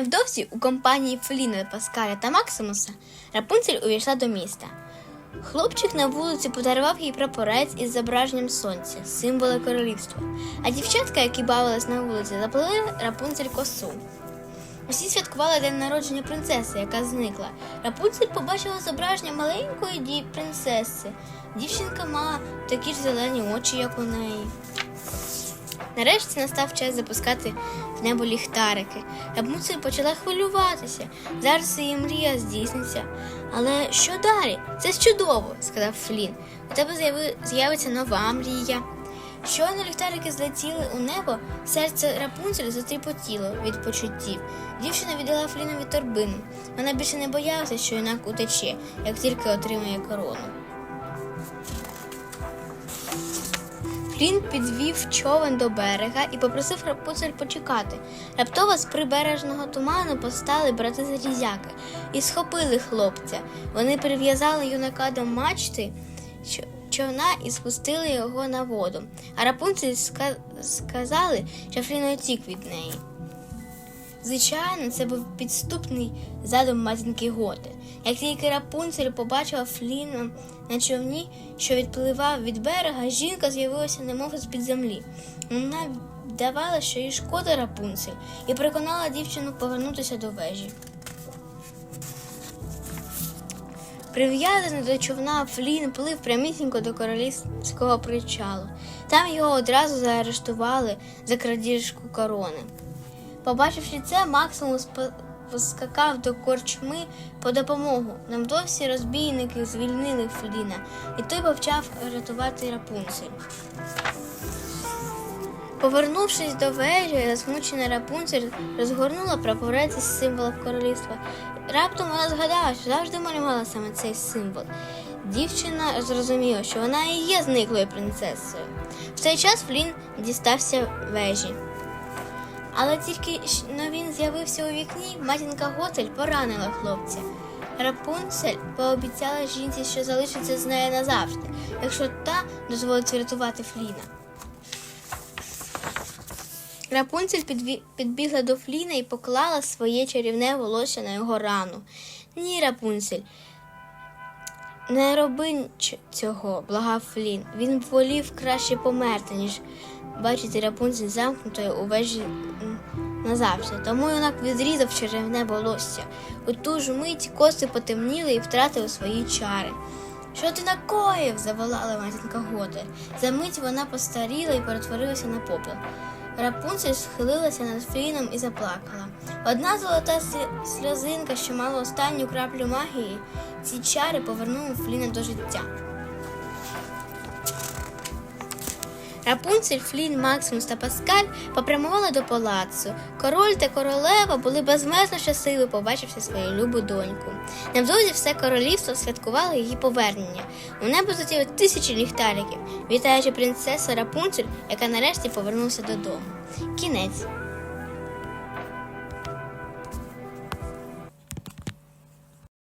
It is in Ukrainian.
Невдовзі у компанії Феліна, Паскаля та Максимуса Рапунцель увійшла до міста. Хлопчик на вулиці подарував їй прапорець із зображенням сонця, символа королівства. А дівчатка, які бавились на вулиці, заплели Рапунцель косу. Усі святкували день народження принцеси, яка зникла. Рапунцель побачила зображення маленької принцеси. Дівчинка мала такі ж зелені очі, як у неї. Нарешті настав час запускати в небо ліхтарики. Рапунцель почала хвилюватися. Зараз її мрія здійсниться. Але що далі? Це чудово, сказав Флін. У тебе з'явиться нова мрія. Щойно ліхтарики злетіли у небо, серце Рапунцель затріпотіло від почуттів. Дівчина віддала Флінові торбину. Вона більше не боялася, що юнак утече, як тільки отримає корону. Флін підвів човен до берега і попросив Рапунцель почекати. Раптово з прибережного туману постали брати зарізяки і схопили хлопця. Вони прив'язали юнака до мачти човна і спустили його на воду. А Рапунцель сказали, що Флін утік від неї. Звичайно, це був підступний задум матінки Готи. Як тільки Рапунцель побачила Фліна на човні, що відпливав від берега, жінка з'явилася немов з-під землі. Вона вдавала, що їй шкода Рапунцель, і переконала дівчину повернутися до вежі. Прив'язаний до човна Флін плив прямісінько до королівського причалу. Там його одразу заарештували за крадіжку корони. Побачивши це, Максимус по- поскакав до корчми по допомогу. Невдовзі розбійники звільнили Фліна, і той почав рятувати Рапунцель. Повернувшись до вежі, засмучена Рапунцель розгорнула прапорець із символів королівства. Раптом вона згадала, що завжди малювала саме цей символ. Дівчина зрозуміла, що вона і є зниклою принцесою. В цей час Флін дістався вежі. Але тільки но він з'явився у вікні, матінка Готель поранила хлопця. Рапунцель пообіцяла жінці, що залишиться з нею назавжди, якщо та дозволить врятувати Фліна. Рапунцель підбігла до Фліна і поклала своє чарівне волосся на його рану. Ні, Рапунцель, не роби цього, благав Флін. Він волів краще померти, ніж бачити Рапунцель замкнутою у вежі назавжди. Тому юнак відрізав чарівне волосся. У ту ж мить коси потемніли і втратили свої чари. Що ти накоїв? заволала матінка Готи. За мить вона постаріла і перетворилася на попіл. Рапунцель схилилася над Фліном і заплакала. Одна золота сльозинка, що мала останню краплю магії, ці чари повернули Фліна до життя. Рапунцель, Флін, Максимус та Паскаль попрямували до палацу. Король та королева були безмежно щасливі, побачивши свою любу доньку. Невдовзі все королівство святкувало її повернення. У небо злетіли тисячі ліхтариків, вітаючи принцесу Рапунцель, яка нарешті повернулася додому. Кінець.